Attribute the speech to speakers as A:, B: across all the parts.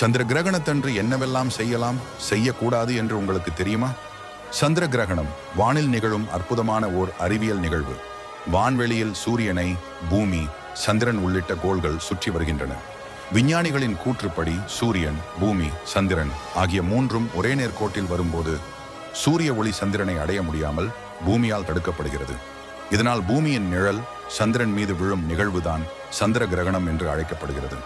A: சந்திர கிரகணத்தன்று என்னவெல்லாம் செய்யலாம் செய்யக்கூடாது என்று உங்களுக்கு தெரியுமா? சந்திர கிரகணம் வானில் நிகழும் அற்புதமான ஓர் அறிவியல் நிகழ்வு. வான்வெளியில் சூரியனை பூமி சந்திரன் உள்ளிட்ட கோள்கள் சுற்றி வருகின்றன. விஞ்ஞானிகளின் கூற்றுப்படி சூரியன் பூமி சந்திரன் ஆகிய மூன்றும் ஒரே நேர்கோட்டில் வரும்போது சூரிய ஒளி சந்திரனை அடைய முடியாமல் பூமியால் தடுக்கப்படுகிறது. இதனால் பூமியின் நிழல் சந்திரன் மீது விழும் நிகழ்வுதான் சந்திர கிரகணம் என்று அழைக்கப்படுகிறது.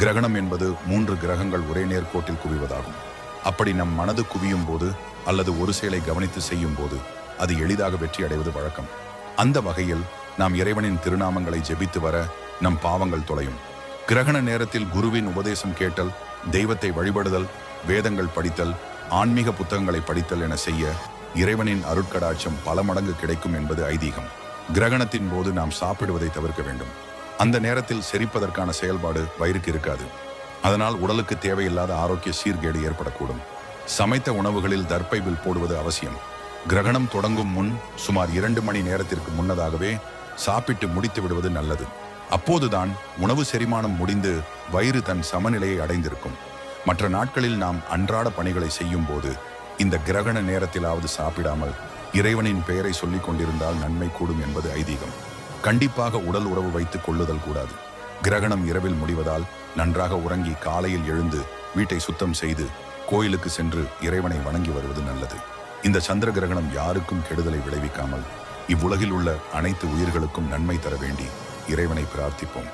A: கிரகணம் என்பது மூன்று கிரகங்கள் ஒரே நேர்கோட்டில் குவிவதாகும். அப்படி நம் மனது குவியும் போது அல்லது ஒரு செயலை கவனித்து செய்யும் போது அது எளிதாக வெற்றி அடைவது வழக்கம். அந்த வகையில் நாம் இறைவனின் திருநாமங்களை ஜெபித்து வர நம் பாவங்கள் தொலையும். கிரகண நேரத்தில் குருவின் உபதேசம் கேட்டல் தெய்வத்தை வழிபடுதல் வேதங்கள் படித்தல் ஆன்மீக புத்தகங்களை படித்தல் என செய்ய இறைவனின் அருட்கடாட்சம் பல மடங்கு கிடைக்கும் என்பது ஐதீகம். கிரகணத்தின் போது நாம் சாப்பிடுவதை தவிர்க்க வேண்டும். அந்த நேரத்தில் செரிப்பதற்கான செயல்பாடு வயிறுக்கு இருக்காது. அதனால் உடலுக்கு தேவையில்லாத ஆரோக்கிய சீர்கேடு ஏற்படக்கூடும். சமைத்த உணவுகளில் தர்ப்பை வில் போடுவது அவசியம். கிரகணம் தொடங்கும் முன் சுமார் இரண்டு மணி நேரத்திற்கு முன்னதாகவே சாப்பிட்டு முடித்து விடுவது நல்லது. அப்போதுதான் உணவு செரிமானம் முடிந்து வயிறு தன் சமநிலையை அடைந்திருக்கும். மற்ற நாட்களில் நாம் அன்றாட பணிகளை செய்யும் போது இந்த கிரகண நேரத்திலாவது சாப்பிடாமல் இறைவனின் பெயரை சொல்லிக் கொண்டிருந்தால் நன்மை கூடும் என்பது ஐதீகம். கண்டிப்பாக உடல் உறவு வைத்துக் கொள்ளுதல் கூடாது. கிரகணம் இரவில் முடிவதால் நன்றாக உறங்கி காலையில் எழுந்து வீட்டை சுத்தம் செய்து கோயிலுக்கு சென்று இறைவனை வணங்கி வருவது நல்லது. இந்த சந்திர கிரகணம் யாருக்கும் கெடுதலை விளைவிக்காமல் இவ்வுலகில் உள்ள அனைத்து உயிர்களுக்கும் நன்மை தர வேண்டி இறைவனை பிரார்த்திப்போம்.